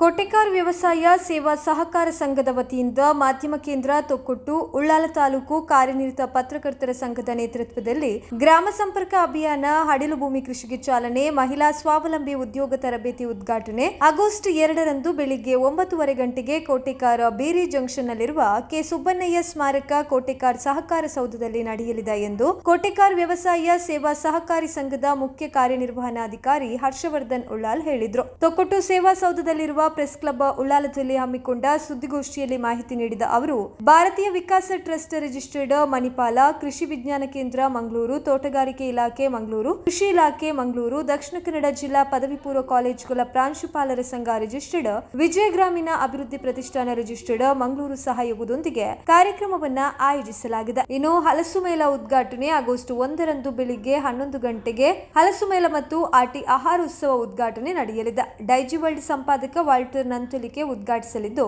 ಕೋಟೆಕಾರ್ ವ್ಯವಸಾಯ ಸೇವಾ ಸಹಕಾರ ಸಂಘದ ವತಿಯಿಂದ ಮಾಧ್ಯಮ ಕೇಂದ್ರ ತೊಕ್ಕೊಟ್ಟು, ಉಳ್ಳಾಲ ತಾಲೂಕು ಕಾರ್ಯನಿರತ ಪತ್ರಕರ್ತರ ಸಂಘದ ನೇತೃತ್ವದಲ್ಲಿ ಗ್ರಾಮ ಸಂಪರ್ಕ ಅಭಿಯಾನ, ಹಡಿಲು ಭೂಮಿ ಕೃಷಿಗೆ ಚಾಲನೆ, ಮಹಿಳಾ ಸ್ವಾವಲಂಬಿ ಉದ್ಯೋಗ ತರಬೇತಿ ಉದ್ಘಾಟನೆ. ಆಗಸ್ಟ್ ಎರಡರಂದು ಬೆಳಿಗ್ಗೆ ಒಂಬತ್ತುವರೆ ಗಂಟೆಗೆ ಕೋಟೆಕಾರ್ ಬೇರಿ ಜಂಕ್ಷನ್ನಲ್ಲಿರುವ ಕೆ ಸುಬ್ಬಣ್ಣಯ್ಯ ಸ್ಮಾರಕ ಕೋಟೆಕಾರ್ ಸಹಕಾರ ಸೌಧದಲ್ಲಿ ನಡೆಯಲಿದೆ ಎಂದು ಕೋಟೆಕಾರ್ ವ್ಯವಸಾಯ ಸೇವಾ ಸಹಕಾರಿ ಸಂಘದ ಮುಖ್ಯ ಕಾರ್ಯನಿರ್ವಹಣಾಧಿಕಾರಿ ಹರ್ಷವರ್ಧನ್ ಉಳ್ಳಾಲ್ ಹೇಳಿದರು. ತೊಕ್ಕೊಟ್ಟು ಸೇವಾ ಸೌಧದಲ್ಲಿರುವ ಪ್ರೆಸ್ ಕ್ಲಬ್ ಉಳ್ಳಾಲದಲ್ಲಿ ಹಮ್ಮಿಕೊಂಡ ಸುದ್ದಿಗೋಷ್ಠಿಯಲ್ಲಿ ಮಾಹಿತಿ ನೀಡಿದ ಅವರು, ಭಾರತೀಯ ವಿಕಾಸ ಟ್ರಸ್ಟ್ ರಿಜಿಸ್ಟರ್ಡ್ ಮಣಿಪಾಲ, ಕೃಷಿ ವಿಜ್ಞಾನ ಕೇಂದ್ರ ಮಂಗಳೂರು, ತೋಟಗಾರಿಕೆ ಇಲಾಖೆ ಮಂಗಳೂರು, ಕೃಷಿ ಇಲಾಖೆ ಮಂಗಳೂರು, ದಕ್ಷಿಣ ಕನ್ನಡ ಜಿಲ್ಲಾ ಪದವಿ ಪೂರ್ವ ಕಾಲೇಜುಗಳ ಪ್ರಾಂಶುಪಾಲರ ಸಂಘ ರಿಜಿಸ್ಟರ್ಡ್ ವಿಜಯ ಗ್ರಾಮೀಣ ಅಭಿವೃದ್ಧಿ ಪ್ರತಿಷ್ಠಾನ ರಿಜಿಸ್ಟರ್ಡ್ ಮಂಗಳೂರು ಸಹಯೋಗದೊಂದಿಗೆ ಕಾರ್ಯಕ್ರಮವನ್ನ ಆಯೋಜಿಸಲಾಗಿದೆ. ಇನ್ನು ಹಲಸು ಮೇಳ ಉದ್ಘಾಟನೆ ಆಗಸ್ಟ್ ಒಂದರಂದು ಬೆಳಿಗ್ಗೆ ಹನ್ನೊಂದು ಗಂಟೆಗೆ ಹಲಸು ಮೇಳ ಮತ್ತು ಆಟಿ ಆಹಾರೋತ್ಸವ ಉದ್ಘಾಟನೆ ನಡೆಯಲಿದೆ. ಡೈಜಿ ವರ್ಲ್ಡ್ ಸಂಪಾದಕ ವಾಲ್ಟರ್ ನಂತುಲಿಕೆ ಉದ್ಘಾಟಿಸಲಿದ್ದು.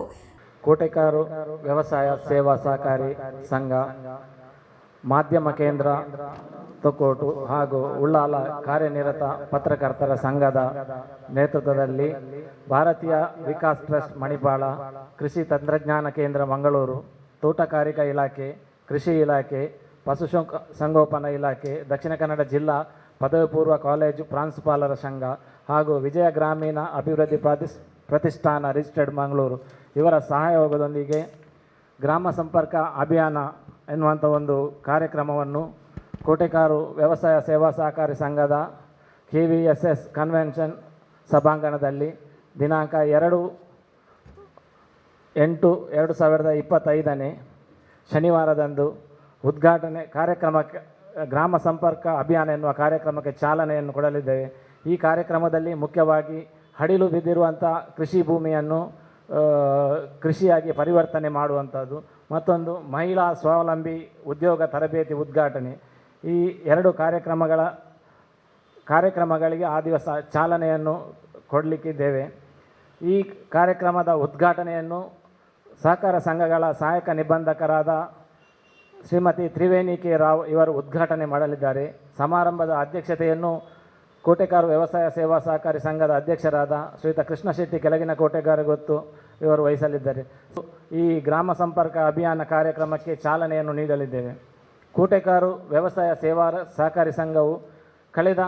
ಕೋಟೆಕಾರು ವ್ಯವಸಾಯ ಸೇವಾ ಸಹಕಾರಿ ಸಂಘ, ಮಾಧ್ಯಮ ಕೇಂದ್ರ ತೊಕೋಟು ಹಾಗೂ ಉಳ್ಳಾಲ ಕಾರ್ಯನಿರತ ಪತ್ರಕರ್ತರ ಸಂಘದ ನೇತೃತ್ವದಲ್ಲಿ ಭಾರತೀಯ ವಿಕಾಸ್ ಟ್ರಸ್ಟ್ ಮಣಿಪಾಳ ಕೃಷಿ ತಂತ್ರಜ್ಞಾನ ಕೇಂದ್ರ ಮಂಗಳೂರು ತೋಟಗಾರಿಕಾ ಇಲಾಖೆ, ಕೃಷಿ ಇಲಾಖೆ, ಪಶು ಸಂಗೋಪನಾ ಇಲಾಖೆ, ದಕ್ಷಿಣ ಕನ್ನಡ ಜಿಲ್ಲಾ ಪದವಿ ಪೂರ್ವ ಕಾಲೇಜು ಪ್ರಾಂಶುಪಾಲರ ಸಂಘ ಹಾಗೂ ವಿಜಯ ಗ್ರಾಮೀಣ ಅಭಿವೃದ್ಧಿ ಪ್ರಾತಿಸ್ ಪ್ರತಿಷ್ಠಾನ ರಿಜಿಸ್ಟರ್ಡ್ ಮಂಗಳೂರು. ಇವರ ಸಹಯೋಗದೊಂದಿಗೆ ಗ್ರಾಮ ಸಂಪರ್ಕ ಅಭಿಯಾನ ಎನ್ನುವಂಥ ಒಂದು ಕಾರ್ಯಕ್ರಮವನ್ನು ಕೋಟೆಕಾರು ವ್ಯವಸಾಯ ಸೇವಾ ಸಹಕಾರಿ ಸಂಘದ K V S S convention ಸಭಾಂಗಣದಲ್ಲಿ ದಿನಾಂಕ ಎರಡು ಎಂಟು ಎರಡು ಸಾವಿರದ ಇಪ್ಪತ್ತೈದನೇ ಶನಿವಾರದಂದು ಉದ್ಘಾಟನೆ ಕಾರ್ಯಕ್ರಮಕ್ಕೆ ಗ್ರಾಮ ಸಂಪರ್ಕ ಅಭಿಯಾನ ಎನ್ನುವ ಕಾರ್ಯಕ್ರಮಕ್ಕೆ ಚಾಲನೆಯನ್ನು ಕೊಡಲಿದ್ದೇವೆ. ಈ ಕಾರ್ಯಕ್ರಮದಲ್ಲಿ ಮುಖ್ಯವಾಗಿ ಹಡಿಲು ಬಿದ್ದಿರುವಂಥ ಕೃಷಿ ಭೂಮಿಯನ್ನು ಕೃಷಿಯಾಗಿ ಪರಿವರ್ತನೆ ಮಾಡುವಂಥದ್ದು. ಮತ್ತೊಂದು ಮಹಿಳಾ ಸ್ವಾವಲಂಬಿ ಉದ್ಯೋಗ ತರಬೇತಿ ಉದ್ಘಾಟನೆ. ಈ ಎರಡು ಕಾರ್ಯಕ್ರಮಗಳ, ಕಾರ್ಯಕ್ರಮಗಳಿಗೆ ಆ ದಿವಸ ಚಾಲನೆಯನ್ನು ಕೊಡಲಿಕ್ಕಿದ್ದೇವೆ. ಈ ಕಾರ್ಯಕ್ರಮದ ಉದ್ಘಾಟನೆಯನ್ನು ಸಹಕಾರ ಸಂಘಗಳ ಸಹಾಯಕ ನಿಬಂಧಕರಾದ ಶ್ರೀಮತಿ ತ್ರಿವೇಣಿ ಕೆ ರಾವ್ ಇವರು ಉದ್ಘಾಟನೆ ಮಾಡಲಿದ್ದಾರೆ. ಸಮಾರಂಭದ ಅಧ್ಯಕ್ಷತೆಯನ್ನು ಕೋಟೆಕಾರು ವ್ಯವಸಾಯ ಸೇವಾ ಸಹಕಾರಿ ಸಂಘದ ಅಧ್ಯಕ್ಷರಾದ ಶ್ರೀತ ಕೃಷ್ಣ ಶೆಟ್ಟಿ ಕೆಳಗಿನ ಕೋಟೆಗಾರ ಗೊತ್ತು, ಇವರು ವಹಿಸಲಿದ್ದಾರೆ ಈ ಗ್ರಾಮ ಸಂಪರ್ಕ ಅಭಿಯಾನ ಕಾರ್ಯಕ್ರಮಕ್ಕೆ ಚಾಲನೆಯನ್ನು ನೀಡಲಿದ್ದೇವೆ. ಕೋಟೆಕಾರು ವ್ಯವಸಾಯ ಸೇವಾ ಸಹಕಾರಿ ಸಂಘವು ಕಳೆದ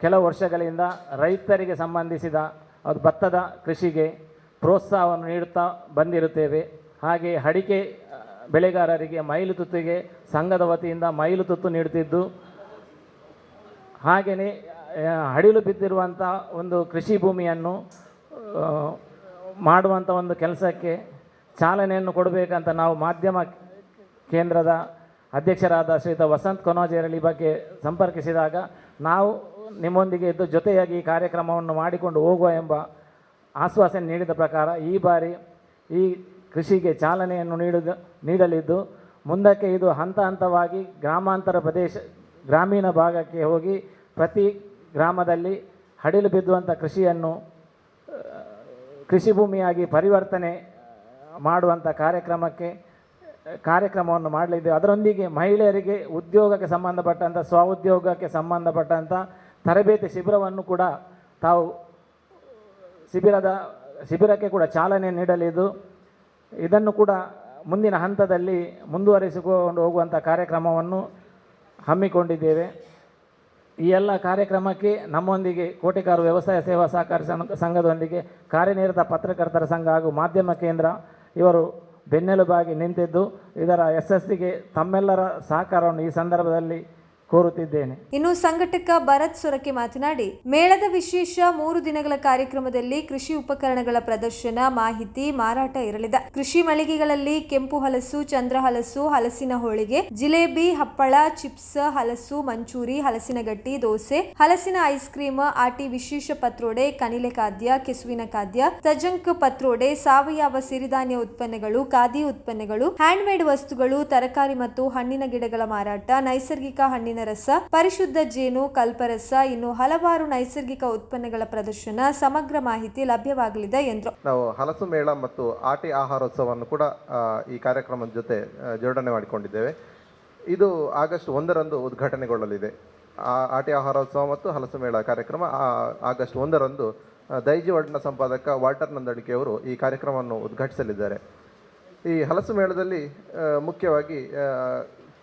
ಕೆಲವು ವರ್ಷಗಳಿಂದ ರೈತರಿಗೆ ಸಂಬಂಧಿಸಿದ ಅದು ಭತ್ತದ ಕೃಷಿಗೆ ಪ್ರೋತ್ಸಾಹವನ್ನು ನೀಡುತ್ತಾ ಬಂದಿರುತ್ತೇವೆ. ಹಾಗೆ ಅಡಿಕೆ ಬೆಳೆಗಾರರಿಗೆ ಮೈಲು ತುತ್ತಿಗೆ, ಸಂಘದ ವತಿಯಿಂದ ಮೈಲು ತುತ್ತು ನೀಡುತ್ತಿದ್ದು, ಹಾಗೆಯೇ ಹಡಿಲು ಬಿದ್ದಿರುವಂಥ ಒಂದು ಕೃಷಿ ಭೂಮಿಯನ್ನು ಮಾಡುವಂಥ ಒಂದು ಕೆಲಸಕ್ಕೆ ಚಾಲನೆಯನ್ನು ಕೊಡಬೇಕಂತ ನಾವು ಮಾಧ್ಯಮ ಕೇಂದ್ರದ ಅಧ್ಯಕ್ಷರಾದ ಶ್ರೀಯುತ ವಸಂತ್ ಕೊನೋಜೇರಳಿ ಬಗ್ಗೆ ಸಂಪರ್ಕಿಸಿದಾಗ ನಾವು ನಿಮ್ಮೊಂದಿಗೆ ಇದ್ದು ಜೊತೆಯಾಗಿ ಈ ಕಾರ್ಯಕ್ರಮವನ್ನು ಮಾಡಿಕೊಂಡು ಹೋಗುವ ಎಂಬ ಆಶ್ವಾಸನೆ ನೀಡಿದ ಪ್ರಕಾರ ಈ ಬಾರಿ ಈ ಕೃಷಿಗೆ ಚಾಲನೆಯನ್ನು ನೀಡಿದ, ನೀಡಲಿದ್ದು ಮುಂದಕ್ಕೆ ಇದು ಹಂತ ಹಂತವಾಗಿ ಗ್ರಾಮಾಂತರ ಪ್ರದೇಶ, ಗ್ರಾಮೀಣ ಭಾಗಕ್ಕೆ ಹೋಗಿ ಪ್ರತಿ ಗ್ರಾಮದಲ್ಲಿ ಹಡಿಲು ಬಿದ್ದುವಂಥ ಕೃಷಿಯನ್ನು ಕೃಷಿ ಭೂಮಿಯಾಗಿ ಪರಿವರ್ತನೆ ಮಾಡುವಂಥ ಕಾರ್ಯಕ್ರಮಕ್ಕೆ, ಕಾರ್ಯಕ್ರಮವನ್ನು ಮಾಡಲಿದ್ದೇವೆ. ಅದರೊಂದಿಗೆ ಮಹಿಳೆಯರಿಗೆ ಉದ್ಯೋಗಕ್ಕೆ ಸಂಬಂಧಪಟ್ಟಂಥ, ಸ್ವಉದ್ಯೋಗಕ್ಕೆ ಸಂಬಂಧಪಟ್ಟಂಥ ತರಬೇತಿ ಶಿಬಿರವನ್ನು ಕೂಡ ತಾವು ಶಿಬಿರದ, ಶಿಬಿರಕ್ಕೆ ಕೂಡ ಚಾಲನೆ ನೀಡಲಿದ್ದು, ಇದನ್ನು ಕೂಡ ಮುಂದಿನ ಹಂತದಲ್ಲಿ ಮುಂದುವರಿಸಿಕೊಂಡು ಹೋಗುವಂಥ ಕಾರ್ಯಕ್ರಮವನ್ನು ಹಮ್ಮಿಕೊಂಡಿದ್ದೇವೆ. ಈ ಎಲ್ಲ ಕಾರ್ಯಕ್ರಮಕ್ಕೆ ನಮ್ಮೊಂದಿಗೆ ಕೋಟಿಕಾರು ವ್ಯವಸಾಯ ಸೇವಾ ಸಹಕಾರಿ ಸಂಘ- ಸಂಘದೊಂದಿಗೆ ಕಾರ್ಯನಿರತ ಪತ್ರಕರ್ತರ ಸಂಘ ಹಾಗೂ ಮಾಧ್ಯಮ ಕೇಂದ್ರ ಇವರು ಬೆನ್ನೆಲುಬಾಗಿ ನಿಂತಿದ್ದು, ಇದರ ಯಶಸ್ಸಿಗೆ ತಮ್ಮೆಲ್ಲರ ಸಹಕಾರವನ್ನು ಈ ಸಂದರ್ಭದಲ್ಲಿ ಕೋರುತ್ತಿದ್ದೇನೆ. ಇನ್ನು ಸಂಘಟಕ ಭರತ್ ಸೊರಕೆ ಮಾತನಾಡಿ, ಮೇಳದ ವಿಶೇಷ ಮೂರು ದಿನಗಳ ಕಾರ್ಯಕ್ರಮದಲ್ಲಿ ಕೃಷಿ ಉಪಕರಣಗಳ ಪ್ರದರ್ಶನ, ಮಾಹಿತಿ, ಮಾರಾಟ ಇರಲಿದೆ. ಕೃಷಿ ಮಳಿಗೆಗಳಲ್ಲಿ ಕೆಂಪು ಹಲಸು, ಚಂದ್ರ ಹಲಸು, ಹಲಸಿನ ಹೋಳಿಗೆ, ಜಿಲೇಬಿ, ಹಪ್ಪಳ, ಚಿಪ್ಸ್, ಹಲಸು, ಮಂಚೂರಿ, ಹಲಸಿನ ಗಟ್ಟಿ, ದೋಸೆ, ಹಲಸಿನ ಐಸ್ ಕ್ರೀಮ್, ಆಟಿ ವಿಶೇಷ ಪತ್ರೋಡೆ, ಕನಿಲೆ ಖಾದ್ಯ, ಕೆಸುವಿನ ಖಾದ್ಯ ತಜಂಕ್ ಪತ್ರೋಡೆ, ಸಾವಯವ ಸಿರಿಧಾನ್ಯ ಉತ್ಪನ್ನಗಳು, ಖಾದಿ ಉತ್ಪನ್ನಗಳು ಹ್ಯಾಂಡ್ ಮೇಡ್ ವಸ್ತುಗಳು, ತರಕಾರಿ ಮತ್ತು ಹಣ್ಣಿನ ಗಿಡಗಳ ಮಾರಾಟ, ನೈಸರ್ಗಿಕ ಹಣ್ಣಿನ ರಸ ಪರಿಶುದ್ಧ ಜೇನು ಕಲ್ಪರಸ, ಇನ್ನು ಹಲವಾರು ನೈಸರ್ಗಿಕ ಉತ್ಪನ್ನಗಳ ಪ್ರದರ್ಶನ ಸಮಗ್ರ ಮಾಹಿತಿ ಲಭ್ಯವಾಗಲಿದೆ ಎಂದರು. ನಾವು ಹಲಸು ಮೇಳ ಮತ್ತು ಆಟಿ ಆಹಾರೋತ್ಸವವನ್ನು ಕೂಡ ಈ ಕಾರ್ಯಕ್ರಮದ ಜೊತೆ ಜೋಡಣೆ ಮಾಡಿಕೊಂಡಿದ್ದೇವೆ. ಇದು ಆಗಸ್ಟ್ ಒಂದರಂದು ಉದ್ಘಾಟನೆಗೊಳ್ಳಲಿದೆ. ಆಟಿ ಆಹಾರೋತ್ಸವ ಮತ್ತು ಹಲಸು ಮೇಳ ಕಾರ್ಯಕ್ರಮ ಆಗಸ್ಟ್ ಒಂದರಂದು ದೈಜಿ ವಾರ್ಡ್ನ ಸಂಪಾದಕ ವಾಲ್ಟರ್ ನಂದಡಿಕೆ ಅವರು ಈ ಕಾರ್ಯಕ್ರಮವನ್ನು ಉದ್ಘಾಟಿಸಲಿದ್ದಾರೆ. ಈ ಹಲಸು ಮೇಳದಲ್ಲಿ ಮುಖ್ಯವಾಗಿ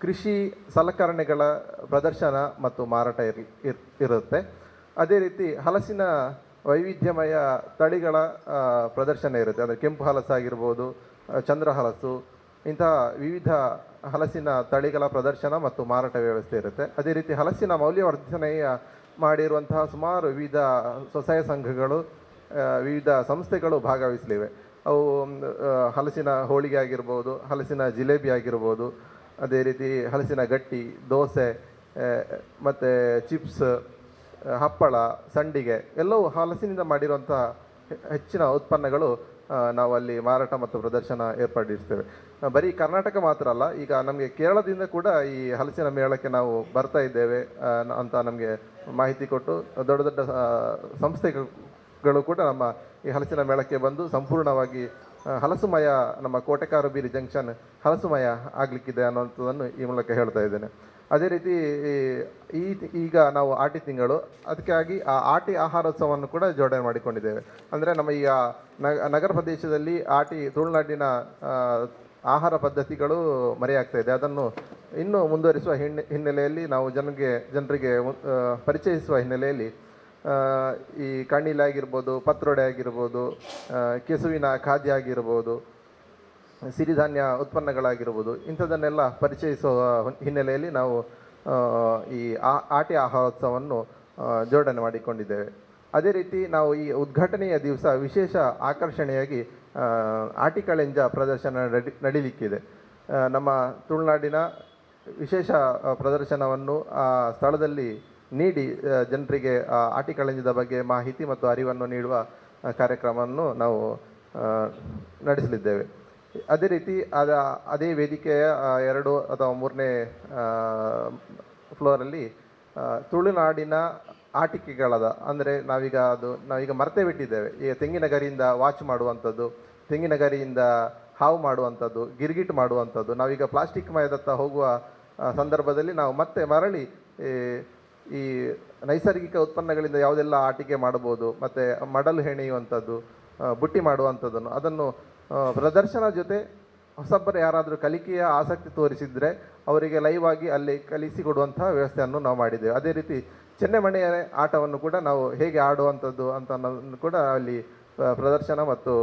ಕೃಷಿ ಸಲಕರಣೆಗಳ ಪ್ರದರ್ಶನ ಮತ್ತು ಮಾರಾಟ ಇರ್, ಇರ್- ಇರುತ್ತೆ. ಅದೇ ರೀತಿ ಹಲಸಿನ ವೈವಿಧ್ಯಮಯ ತಳಿಗಳ ಪ್ರದರ್ಶನ ಇರುತ್ತೆ. ಅಂದರೆ ಕೆಂಪು ಹಲಸಾಗಿರ್ಬೋದು ಚಂದ್ರ ಹಲಸು, ಇಂತಹ ವಿವಿಧ ಹಲಸಿನ ತಳಿಗಳ ಪ್ರದರ್ಶನ ಮತ್ತು ಮಾರಾಟ ವ್ಯವಸ್ಥೆ ಇರುತ್ತೆ. ಅದೇ ರೀತಿ ಹಲಸಿನ ಮೌಲ್ಯವರ್ಧನೆಯ ಮಾಡಿರುವಂತಹ ಸುಮಾರು ವಿವಿಧ ಸ್ವಸಹಾಯ ಸಂಘಗಳು ವಿವಿಧ ಸಂಸ್ಥೆಗಳು ಭಾಗವಹಿಸಲಿವೆ. ಅವು ಹಲಸಿನ ಹೋಳಿಗೆ ಆಗಿರ್ಬೋದು, ಹಲಸಿನ ಜಿಲೇಬಿ ಆಗಿರ್ಬೋದು ಅದೇ ರೀತಿ ಹಲಸಿನ ಗಟ್ಟಿ, ದೋಸೆ ಮತ್ತು ಚಿಪ್ಸ್ ಹಪ್ಪಳ, ಸಂಡಿಗೆ ಎಲ್ಲವೂ ಹಲಸಿನಿಂದ ಮಾಡಿರುವಂಥ ಹೆಚ್ಚಿನ ಉತ್ಪನ್ನಗಳು ನಾವು ಅಲ್ಲಿ ಮಾರಾಟ ಮತ್ತು ಪ್ರದರ್ಶನ ಏರ್ಪಡಿಸ್ತೇವೆ ಬರೀ ಕರ್ನಾಟಕ ಮಾತ್ರ ಅಲ್ಲ, ಈಗ ನಮಗೆ ಕೇರಳದಿಂದ ಕೂಡ ಈ ಹಲಸಿನ ಮೇಳಕ್ಕೆ ನಾವು ಬರ್ತಾ ಇದ್ದೇವೆ ಅಂತ ನಮಗೆ ಮಾಹಿತಿ ಕೊಟ್ಟು, ದೊಡ್ಡ ದೊಡ್ಡ ಸಂಸ್ಥೆಗಳು ಕೂಡ ನಮ್ಮ ಈ ಹಲಸಿನ ಮೇಳಕ್ಕೆ ಬಂದು ಸಂಪೂರ್ಣವಾಗಿ ಹಲಸುಮಯ, ನಮ್ಮ ಕೋಟೆಕಾರು ಬೀರಿ ಜಂಕ್ಷನ್ ಹಲಸುಮಯ ಆಗಲಿಕ್ಕಿದೆ ಅನ್ನೋಂಥದ್ದನ್ನು ಈ ಮೂಲಕ ಹೇಳ್ತಾ ಇದ್ದೇನೆ. ಅದೇ ರೀತಿ ಈ- ಈಗ ನಾವು ಆಟಿ ತಿಂಗಳು, ಅದಕ್ಕಾಗಿ ಆ ಆಟಿ ಆಹಾರೋತ್ಸವವನ್ನು ಕೂಡ ಜೋಡಣೆ ಮಾಡಿಕೊಂಡಿದ್ದೇವೆ. ಅಂದರೆ ನಮ್ಮ ಈಗ ನಗರ ಪ್ರದೇಶದಲ್ಲಿ ಆಟಿ, ತುಳುನಾಡಿನ ಆಹಾರ ಪದ್ಧತಿಗಳು ಮರೆಯಾಗ್ತಾ ಇದೆ. ಅದನ್ನು ಇನ್ನೂ ಮುಂದುವರಿಸುವ ಹಿನ್ನೆ, ಹಿನ್ನೆಲೆಯಲ್ಲಿ ನಾವು ಜನರಿಗೆ ಜನರಿಗೆ ಪರಿಚಯಿಸುವ ಹಿನ್ನೆಲೆಯಲ್ಲಿ ಈ ಕಣ್ಣಿಲೆ ಆಗಿರ್ಬೋದು, ಪತ್ರೊಡೆ ಆಗಿರ್ಬೋದು ಕೆಸುವಿನ ಖಾದ್ಯ ಆಗಿರ್ಬೋದು, ಸಿರಿಧಾನ್ಯ ಉತ್ಪನ್ನಗಳಾಗಿರ್ಬೋದು ಇಂಥದ್ದನ್ನೆಲ್ಲ ಪರಿಚಯಿಸುವ ಹಿನ್ನೆಲೆಯಲ್ಲಿ ನಾವು ಈ ಆ- ಆಟಿ ಆಹಾರೋತ್ಸವವನ್ನು ಜೋಡಣೆ ಮಾಡಿಕೊಂಡಿದ್ದೇವೆ. ಅದೇ ರೀತಿ ನಾವು ಈ ಉದ್ಘಾಟನೆಯ ದಿವಸ ವಿಶೇಷ ಆಕರ್ಷಣೆಯಾಗಿ ಆಟಿ ಆಟಿಕಳೆಂಜ ಪ್ರದರ್ಶನ ನಡಿ, ನಡೀಲಿಕ್ಕಿದೆ. ನಮ್ಮ ತುಳುನಾಡಿನ ವಿಶೇಷ ಪ್ರದರ್ಶನವನ್ನು ಆ ಸ್ಥಳದಲ್ಲಿ ನೀಡಿ ಜನರಿಗೆ ಆಟಿಕಳಂಜದ ಬಗ್ಗೆ ಮಾಹಿತಿ ಮತ್ತು ಅರಿವನ್ನು ನೀಡುವ ಕಾರ್ಯಕ್ರಮವನ್ನು ನಾವು ನಡೆಸಲಿದ್ದೇವೆ. ಅದೇ ರೀತಿ, ಅದ, ಅದೇ ವೇದಿಕೆಯ ಎರಡು ಅಥವಾ ಮೂರನೇ ಫ್ಲೋರಲ್ಲಿ ತುಳುನಾಡಿನ ಆಟಿಕೆಗಳದ, ಅಂದರೆ ನಾವೀಗ ಅದು, ನಾವೀಗ ಮರೆತೇ ಬಿಟ್ಟಿದ್ದೇವೆ. ಈಗ ತೆಂಗಿನ ಗರಿಯಿಂದ ವಾಚ್ ಮಾಡುವಂಥದ್ದು, ತೆಂಗಿನ ಗರಿಯಿಂದ ಹಾವು ಮಾಡುವಂಥದ್ದು, ಗಿರ್ಗಿಟ್ ಮಾಡುವಂಥದ್ದು, ನಾವೀಗ ಪ್ಲಾಸ್ಟಿಕ್ ಮಯದತ್ತ ಹೋಗುವ ಸಂದರ್ಭದಲ್ಲಿ ನಾವು ಮತ್ತೆ ಮರಳಿ ಈ ನೈಸರ್ಗಿಕ ಉತ್ಪನ್ನಗಳಿಂದ ಯಾವುದೆಲ್ಲ ಆಟಿಕೆ ಮಾಡಬಹುದು, ಮತ್ತು ಮಡಲು ಹೆಣೆಯುವಂಥದ್ದು ಬುಟ್ಟಿ ಮಾಡುವಂಥದ್ದನ್ನು, ಅದನ್ನು ಪ್ರದರ್ಶನ ಜೊತೆ ಹೊಸಬ್ಬರು ಯಾರಾದರೂ ಕಲಿಕೆಯ ಆಸಕ್ತಿ ತೋರಿಸಿದರೆ ಅವರಿಗೆ ಲೈವ್ ಆಗಿ ಅಲ್ಲಿ ಕಲಿಸಿಕೊಡುವಂತಹ ವ್ಯವಸ್ಥೆಯನ್ನು ನಾವು ಮಾಡಿದ್ದೇವೆ. ಅದೇ ರೀತಿ ಚೆನ್ನೆಮಣೆಯ ಆಟವನ್ನು ಕೂಡ ನಾವು ಹೇಗೆ ಆಡುವಂಥದ್ದು ಅಂತ ಅನ್ನೋದನ್ನು ಕೂಡ ಅಲ್ಲಿ ಪ್ರದರ್ಶನ ಮತ್ತು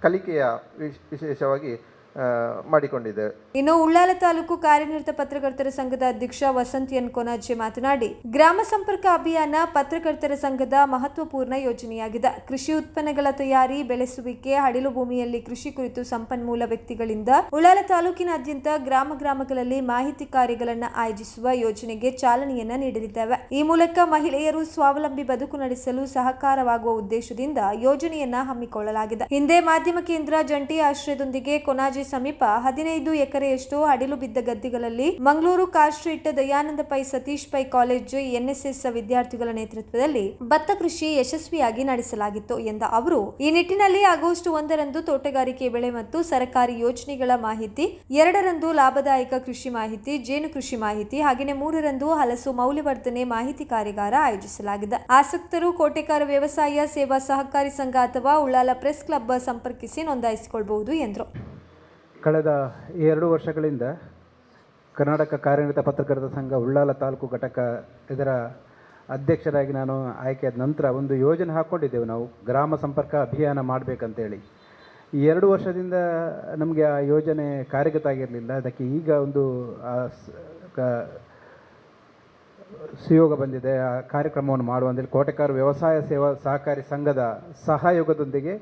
ಕಲಿಕೆಯ ವಿಶ್- ವಿಶೇಷವಾಗಿ ಆ, ಮಾಡಿಕೊಂಡಿದ್ದೇವೆ ಇನ್ನು ಉಳ್ಳಾಲ ತಾಲೂಕು ಕಾರ್ಯನಿರತ ಪತ್ರಕರ್ತರ ಸಂಘದ ಅಧ್ಯಕ್ಷ ವಸಂತ್ ಎನ್ ಕೊನಾಜೆ ಮಾತನಾಡಿ ಗ್ರಾಮ ಸಂಪರ್ಕ ಅಭಿಯಾನ ಪತ್ರಕರ್ತರ ಸಂಘದ ಮಹತ್ವಪೂರ್ಣ ಯೋಜನೆಯಾಗಿದೆ. ಕೃಷಿ ಉತ್ಪನ್ನಗಳ ತಯಾರಿ ಬೆಳೆಸುವಿಕೆ ಹಡಿಲು ಭೂಮಿಯಲ್ಲಿ ಕೃಷಿ ಕುರಿತು ಸಂಪನ್ಮೂಲ ವ್ಯಕ್ತಿಗಳಿಂದ ಉಳ್ಳಾಲ ತಾಲೂಕಿನಾದ್ಯಂತ ಗ್ರಾಮ ಗ್ರಾಮಗಳಲ್ಲಿ ಮಾಹಿತಿ ಕಾರ್ಯಗಳನ್ನು ಆಯೋಜಿಸುವ ಯೋಜನೆಗೆ ಚಾಲನೆಯನ್ನ ನೀಡಲಿದ್ದೇವೆ. ಈ ಮೂಲಕ ಮಹಿಳೆಯರು ಸ್ವಾವಲಂಬಿ ಬದುಕು ನಡೆಸಲು ಸಹಕಾರವಾಗುವ ಉದ್ದೇಶದಿಂದ ಯೋಜನೆಯನ್ನ ಹಮ್ಮಿಕೊಳ್ಳಲಾಗಿದೆ. ಹಿಂದೆ ಮಾಧ್ಯಮ ಕೇಂದ್ರ ಜಂಟಿ ಆಶ್ರಯದೊಂದಿಗೆ ಕೊನಾಜೆ ಸಮೀಪ ಹದಿನೈದು ಎಕರೆಯಷ್ಟು ಅಡಿಲು ಬಿದ್ದ ಗದ್ದೆಗಳಲ್ಲಿ Mangaluru car street Dayananda Pai Satish Pai college NSS ವಿದ್ಯಾರ್ಥಿಗಳ ನೇತೃತ್ವದಲ್ಲಿ ಭತ್ತ ಕೃಷಿ ಯಶಸ್ವಿಯಾಗಿ ನಡೆಸಲಾಗಿತ್ತು ಎಂದ ಅವರು, ಈ ನಿಟ್ಟಿನಲ್ಲಿ ಆಗಸ್ಟ್ ಒಂದರಂದು ತೋಟಗಾರಿಕೆ ಬೆಳೆ ಮತ್ತು ಸರ್ಕಾರಿ ಯೋಜನೆಗಳ ಮಾಹಿತಿ, ಎರಡರಂದು ಲಾಭದಾಯಕ ಕೃಷಿ ಮಾಹಿತಿ, ಜೇನು ಕೃಷಿ ಮಾಹಿತಿ, ಹಾಗೆಯೇ ಮೂರರಂದು ಹಲಸು ಮೌಲ್ಯವರ್ಧನೆ ಮಾಹಿತಿ ಕಾರ್ಯಾಗಾರ ಆಯೋಜಿಸಲಾಗಿದೆ. ಆಸಕ್ತರು ಕೋಟೆಕಾರ ವ್ಯವಸಾಯ ಸೇವಾ ಸಹಕಾರಿ ಸಂಘ ಅಥವಾ ಉಳ್ಳಾಲ ಪ್ರೆಸ್ ಕ್ಲಬ್ ಸಂಪರ್ಕಿಸಿ ನೋಂದಾಯಿಸಿಕೊಳ್ಳಬಹುದು ಎಂದರು. ಕಳೆದ ಎರಡು ವರ್ಷಗಳಿಂದ ಕರ್ನಾಟಕ ಕಾರ್ಯನಿರತ ಪತ್ರಕರ್ತರ ಸಂಘ ಉಳ್ಳಾಲ ತಾಲೂಕು ಘಟಕ ಇದರ ಅಧ್ಯಕ್ಷರಾಗಿ ನಾನು ಆಯ್ಕೆಯಾದ ನಂತರ ಒಂದು ಯೋಜನೆ ಹಾಕ್ಕೊಂಡಿದ್ದೆವು ನಾವು, ಗ್ರಾಮ ಸಂಪರ್ಕ ಅಭಿಯಾನ ಮಾಡಬೇಕಂತೇಳಿ. ಈ ಎರಡು ವರ್ಷದಿಂದ ನಮಗೆ ಆ ಯೋಜನೆ ಕಾರ್ಯಗತ ಆಗಿರಲಿಲ್ಲ. ಅದಕ್ಕೆ ಈಗ ಒಂದು ಸುಯೋಗ ಬಂದಿದೆ. ಆ ಕಾರ್ಯಕ್ರಮವನ್ನು ಮಾಡುವಂಥೇಳಿ ಕೋಟೆಕಾರು ವ್ಯವಸಾಯ ಸೇವಾ ಸಹಕಾರಿ ಸಂಘದ ಸಹಯೋಗದೊಂದಿಗೆ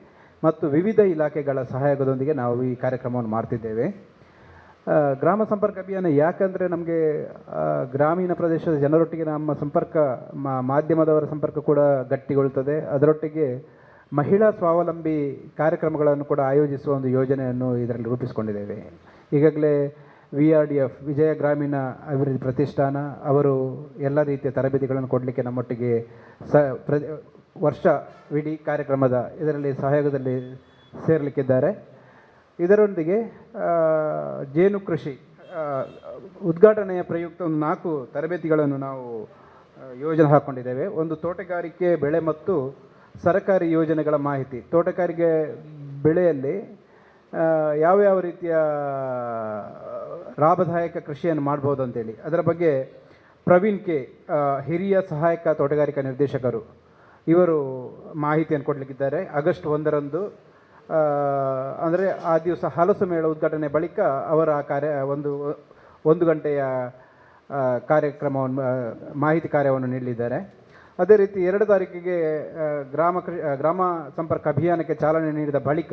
ಮತ್ತು ವಿವಿಧ ಇಲಾಖೆಗಳ ಸಹಯೋಗದೊಂದಿಗೆ ನಾವು ಈ ಕಾರ್ಯಕ್ರಮವನ್ನು ಮಾಡ್ತಿದ್ದೇವೆ. ಗ್ರಾಮ ಸಂಪರ್ಕ ಅಭಿಯಾನ ಯಾಕಂದರೆ ನಮಗೆ ಗ್ರಾಮೀಣ ಪ್ರದೇಶದ ಜನರೊಟ್ಟಿಗೆ ನಮ್ಮ ಸಂಪರ್ಕ ಮಾಧ್ಯಮದವರ ಸಂಪರ್ಕ ಕೂಡ ಗಟ್ಟಿಗೊಳ್ಳುತ್ತದೆ ಅದರೊಟ್ಟಿಗೆ ಮಹಿಳಾ ಸ್ವಾವಲಂಬಿ ಕಾರ್ಯಕ್ರಮಗಳನ್ನು ಕೂಡ ಆಯೋಜಿಸುವ ಒಂದು ಯೋಜನೆಯನ್ನು ಇದರಲ್ಲಿ ರೂಪಿಸಿಕೊಂಡಿದ್ದೇವೆ. ಈಗಾಗಲೇ V R D F, Vijaya Grameena Abhivriddhi Pratishthana, ಅವರು ಎಲ್ಲ ರೀತಿಯ ತರಬೇತಿಗಳನ್ನು ಕೊಡಲಿಕ್ಕೆ ನಮ್ಮೊಟ್ಟಿಗೆ ಸ, ಪ್ರ ವರ್ಷವಿಡೀ ಕಾರ್ಯಕ್ರಮದ ಇದರಲ್ಲಿ ಸಹಯೋಗದಲ್ಲಿ ಸೇರಲಿಕ್ಕಿದ್ದಾರೆ. ಇದರೊಂದಿಗೆ ಜೇನು ಕೃಷಿ ಉದ್ಘಾಟನೆಯ ಪ್ರಯುಕ್ತ ಒಂದು ನಾಲ್ಕು ತರಬೇತಿಗಳನ್ನು ನಾವು ಯೋಜನೆ ಹಾಕ್ಕೊಂಡಿದ್ದೇವೆ ಒಂದು ತೋಟಗಾರಿಕೆ, ಬೆಳೆ ಮತ್ತು ಸರಕಾರಿ ಯೋಜನೆಗಳ ಮಾಹಿತಿ. ತೋಟಗಾರಿಕೆ ಬೆಳೆಯಲ್ಲಿ ಯಾವ ಯಾವ್ಯಾವ ರೀತಿಯ, ಲಾಭದಾಯಕ ಕೃಷಿಯನ್ನು ಮಾಡ್ಬೋದು ಅಂತೇಳಿ. ಅದರ ಬಗ್ಗೆ ಪ್ರವೀಣ್ ಕೆ ಹಿರಿಯ ಸಹಾಯಕ ತೋಟಗಾರಿಕಾ ನಿರ್ದೇಶಕರು ಇವರು ಮಾಹಿತಿಯನ್ನು ಕೊಡಲಿಕ್ಕಿದ್ದಾರೆ. ಆಗಸ್ಟ್ ಒಂದರಂದು ಅಂದರೆ ಆ ದಿವಸ ಹಲಸು ಮೇಳ ಉದ್ಘಾಟನೆ ಬಳಿಕ ಅವರ ಕಾರ್ಯ, ಒಂದು ಒಂದು ಗಂಟೆಯ ಕಾರ್ಯಕ್ರಮವನ್ನು ಮಾಹಿತಿ ಕಾರ್ಯವನ್ನು ನೀಡಲಿದ್ದಾರೆ. ಅದೇ ರೀತಿ ಎರಡು ತಾರೀಕಿಗೆ ಗ್ರಾಮ ಕೃಷಿ ಗ್ರಾಮ ಸಂಪರ್ಕ ಅಭಿಯಾನಕ್ಕೆ ಚಾಲನೆ ನೀಡಿದ ಬಳಿಕ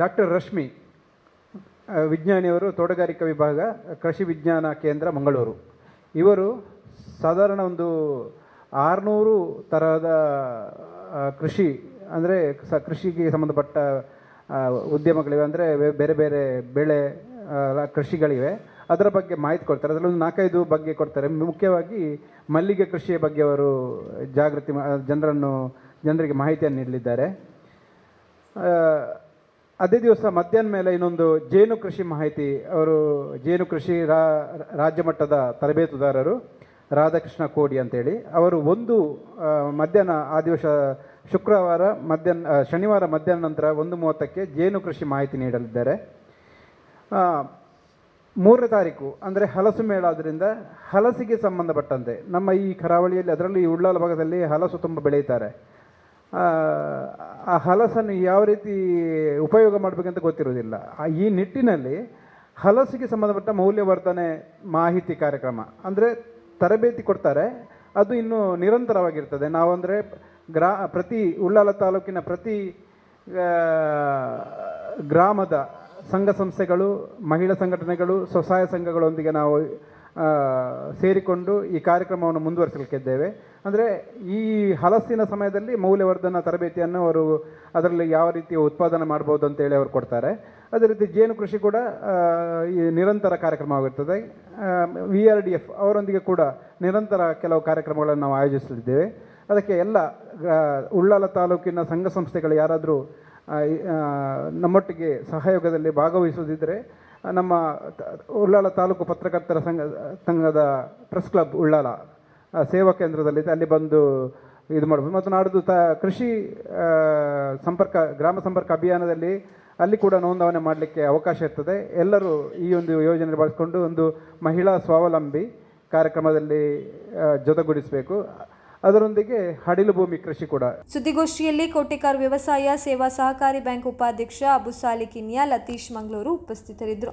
ಡಾಕ್ಟರ್ ರಶ್ಮಿ ವಿಜ್ಞಾನಿಯವರು, ತೋಟಗಾರಿಕಾ ವಿಭಾಗ, ಕೃಷಿ ವಿಜ್ಞಾನ ಕೇಂದ್ರ, ಮಂಗಳೂರು. ಇವರು ಸಾಧಾರಣ ಒಂದು ಆರುನೂರು ತರಹದ ಕೃಷಿ, ಅಂದರೆ ಸ, ಕೃಷಿಗೆ ಸಂಬಂಧಪಟ್ಟ ಉದ್ಯಮಗಳಿವೆ, ಅಂದರೆ ಬೇರೆ ಬೇರೆ ಬೆಳೆ ಕೃಷಿಗಳಿವೆ. ಅದರ ಬಗ್ಗೆ ಮಾಹಿತಿ ಕೊಡ್ತಾರೆ. ಅದರಲ್ಲಿ ಒಂದು ನಾಲ್ಕೈದು ಬಗ್ಗೆ ಕೊಡ್ತಾರೆ. ಮುಖ್ಯವಾಗಿ ಮಲ್ಲಿಗೆ ಕೃಷಿಯ ಬಗ್ಗೆ ಅವರು ಜಾಗೃತಿ ಜನರನ್ನು, ಜನರಿಗೆ ಮಾಹಿತಿಯನ್ನು ನೀಡಲಿದ್ದಾರೆ. ಅದೇ ದಿವಸ ಮಧ್ಯಾಹ್ನ ಮೇಲೆ ಇನ್ನೊಂದು ಜೇನು ಕೃಷಿ ಮಾಹಿತಿ. ಅವರು ಜೇನು ಕೃಷಿ ರಾಜ್ಯ ಮಟ್ಟದ ತರಬೇತುದಾರರು. ರಾಧಾಕೃಷ್ಣ ಕೋಡಿ ಅಂತೇಳಿ. ಅವರು ಒಂದು ಮಧ್ಯಾಹ್ನ ಆ ದಿವಸ ಶುಕ್ರವಾರ ಮಧ್ಯಾಹ್ನ ಶನಿವಾರ ಮಧ್ಯಾಹ್ನ ನಂತರ ಒಂದು ಮೂವತ್ತಕ್ಕೆ ಜೇನು ಕೃಷಿ ಮಾಹಿತಿ ನೀಡಲಿದ್ದಾರೆ. ಮೂರನೇ ತಾರೀಕು ಅಂದರೆ ಹಲಸು ಮೇಳ ಆದ್ದರಿಂದ ಹಲಸಿಗೆ ಸಂಬಂಧಪಟ್ಟಂತೆ ನಮ್ಮ ಈ ಕರಾವಳಿಯಲ್ಲಿ ಅದರಲ್ಲಿ ಉಳ್ಳಾಲ ಭಾಗದಲ್ಲಿ ಹಲಸು ತುಂಬ ಬೆಳೆಯುತ್ತಾರೆ. ಆ, ಹಲಸನ್ನು ಯಾವ ರೀತಿ ಉಪಯೋಗ ಮಾಡಬೇಕಂತ ಗೊತ್ತಿರೋದಿಲ್ಲ ಈ ನಿಟ್ಟಿನಲ್ಲಿ ಹಲಸಿಗೆ ಸಂಬಂಧಪಟ್ಟ ಮೌಲ್ಯವರ್ಧನೆ ಮಾಹಿತಿ ಕಾರ್ಯಕ್ರಮ ಅಂದರೆ ತರಬೇತಿ ಕೊಡ್ತಾರೆ, ಅದು ಇನ್ನೂ ನಿರಂತರವಾಗಿರ್ತದೆ. ನಾವು ಅಂದರೆ ಗ್ರಾ, ಪ್ರತಿ ಉಳ್ಳಾಲ ತಾಲೂಕಿನ ಪ್ರತಿ ಗ್ರಾಮದ ಸಂಘ ಸಂಸ್ಥೆಗಳು, ಮಹಿಳಾ ಸಂಘಟನೆಗಳು, ಸ್ವಸಹಾಯ ಸಂಘಗಳೊಂದಿಗೆ ನಾವು ಸೇರಿಕೊಂಡು ಈ ಕಾರ್ಯಕ್ರಮವನ್ನು ಮುಂದುವರಿಸಲಿಕ್ಕಿದ್ದೇವೆ. ಅಂದರೆ ಈ ಹಲಸಿನ ಸಮಯದಲ್ಲಿ ಮೌಲ್ಯವರ್ಧನ ತರಬೇತಿಯನ್ನು ಅವರು ಅದರಲ್ಲಿ ಯಾವ ರೀತಿ ಉತ್ಪಾದನೆ ಮಾಡ್ಬೋದು ಅಂತೇಳಿ ಅವರು ಕೊಡ್ತಾರೆ. ಅದೇ ರೀತಿ ಜೇನು ಕೃಷಿ ಕೂಡ ಈ ನಿರಂತರ ಕಾರ್ಯಕ್ರಮವಾಗಿರ್ತದೆ. ವಿ ಆರ್ ಡಿ ಎಫ್ ಅವರೊಂದಿಗೆ ಕೂಡ ನಿರಂತರ ಕೆಲವು ಕಾರ್ಯಕ್ರಮಗಳನ್ನು ನಾವು ಆಯೋಜಿಸಲಿದ್ದೇವೆ. ಅದಕ್ಕೆ ಎಲ್ಲ ಉಳ್ಳಾಲ ತಾಲೂಕಿನ ಸಂಘ ಸಂಸ್ಥೆಗಳು ಯಾರಾದರೂ ನಮ್ಮೊಟ್ಟಿಗೆ ಸಹಯೋಗದಲ್ಲಿ ಭಾಗವಹಿಸುವುದಿದ್ದರೆ ನಮ್ಮ ಉಳ್ಳಾಲ ತಾಲೂಕು ಪತ್ರಕರ್ತರ ಸಂಘ, ಸಂಘದ ಪ್ರೆಸ್ ಕ್ಲಬ್ ಉಳ್ಳಾಲ ಸೇವಾ ಕೇಂದ್ರದಲ್ಲಿದೆ ಅಲ್ಲಿ ಬಂದು ಇದು ಮಾಡ್ಬೋದು. ಮತ್ತು ನಾಡಿದ್ದು ತ, ಕೃಷಿ ಸಂಪರ್ಕ, ಗ್ರಾಮ ಸಂಪರ್ಕ ಅಭಿಯಾನದಲ್ಲಿ ಅಲ್ಲಿ ಕೂಡ ನೋಂದಾವಣೆ ಮಾಡಲಿಕ್ಕೆ ಅವಕಾಶ ಇರ್ತದೆ. ಎಲ್ಲರೂ ಈ ಒಂದು ಯೋಜನೆ ಬಳಸಿಕೊಂಡು ಒಂದು ಮಹಿಳಾ ಸ್ವಾವಲಂಬಿ ಕಾರ್ಯಕ್ರಮದಲ್ಲಿ ಜೊತೆಗೂಡಿಸಬೇಕು. ಅದರೊಂದಿಗೆ ಹಡಿಲು ಭೂಮಿ ಕೃಷಿ ಕೂಡ. ಸುದ್ದಿಗೋಷ್ಠಿಯಲ್ಲಿ ಕೋಟಿಕಾರ್ ವ್ಯವಸಾಯ, ಸೇವಾ ಸಹಕಾರಿ ಬ್ಯಾಂಕ್ ಉಪಾಧ್ಯಕ್ಷ ಅಬುಸಾಲಿ ಕಿನ್ಯಾ ಲತೀಶ್ ಮಂಗಳೂರು ಉಪಸ್ಥಿತರಿದ್ದರು.